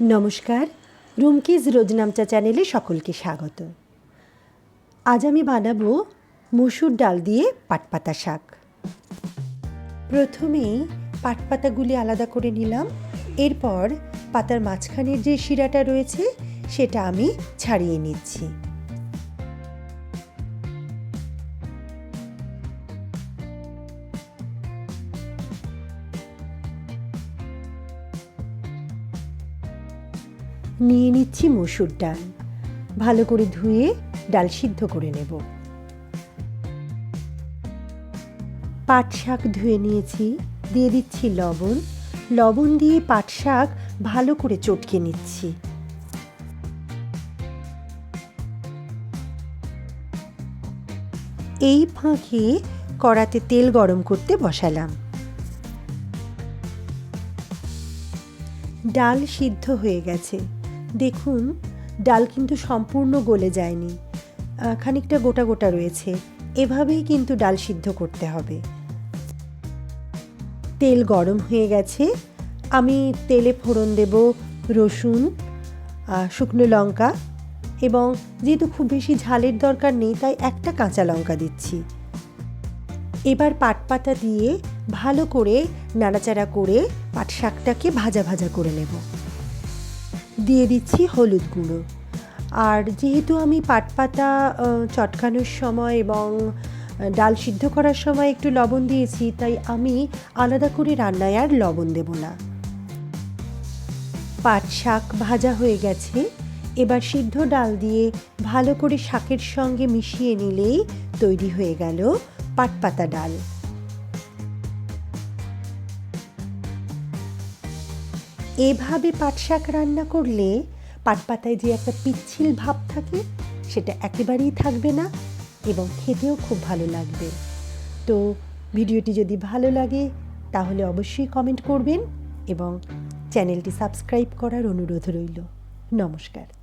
নমস্কার, রুমকিজ রোজনামচা চ্যানেলে সকলকে স্বাগত। আজ আমি বানাবো মসুর ডাল দিয়ে পাটপাতা শাক। প্রথমেই পাটপাতাগুলি আলাদা করে নিলাম। এরপর পাতার মাঝখানের যে শিরাটা রয়েছে, সেটা আমি ছাড়িয়ে নিচ্ছি। নিয়ে নিচ্ছি মসুর ডাল। ভালো করে ধুয়ে ডাল সিদ্ধ করে নেব। পাট শাক ধুয়ে নিয়েছি, দিয়ে দিচ্ছি লবণ। লবণ দিয়ে পাট শাক ভালো করে চটকে নিচ্ছি। এই ফাঁকে কড়াতে তেল গরম করতে বসালাম। ডাল সিদ্ধ হয়ে গেছে। দেখুন, ডাল কিন্তু সম্পূর্ণ গলে যায়নি। খানিকটা গোটা গোটা রয়েছে। এভাবেই কিন্তু ডাল সিদ্ধ করতে হবে। তেল গরম হয়ে গেছে। আমি তেলে ফোড়ন দেব রসুন শুকনো লঙ্কা এবং যেহেতু খুব বেশি ঝালের দরকার নেই, তাই একটা কাঁচা লঙ্কা দিচ্ছি। এবার পাট পাতা দিয়ে ভালো করে নাড়াচাড়া করে পাট শাকটাকে ভাজা ভাজা করে নেব। দিয়ে দিচ্ছি হলুদ গুঁড়ো। আর যেহেতু আমি পাট পাতা চটকানোর সময় এবং ডাল সিদ্ধ করার সময় একটু লবণ দিয়েছি, তাই আমি আলাদা করে রান্নায় আর লবণ দেব না। পাট শাক ভাজা হয়ে গেছে। এবার সিদ্ধ ডাল দিয়ে ভালো করে শাকের সঙ্গে মিশিয়ে নিলেই তৈরি হয়ে গেল পাটপাতা ডাল। এভাবে পাট শাক রান্না করলে পাটপাতায় যে একটা পিচ্ছিল ভাব থাকে, সেটা একেবারেই থাকবে না এবং খেতেও খুব ভালো লাগবে। তো ভিডিওটি যদি ভালো লাগে, তাহলে অবশ্যই কমেন্ট করবেন এবং চ্যানেলটি সাবস্ক্রাইব করার অনুরোধ রইল। নমস্কার।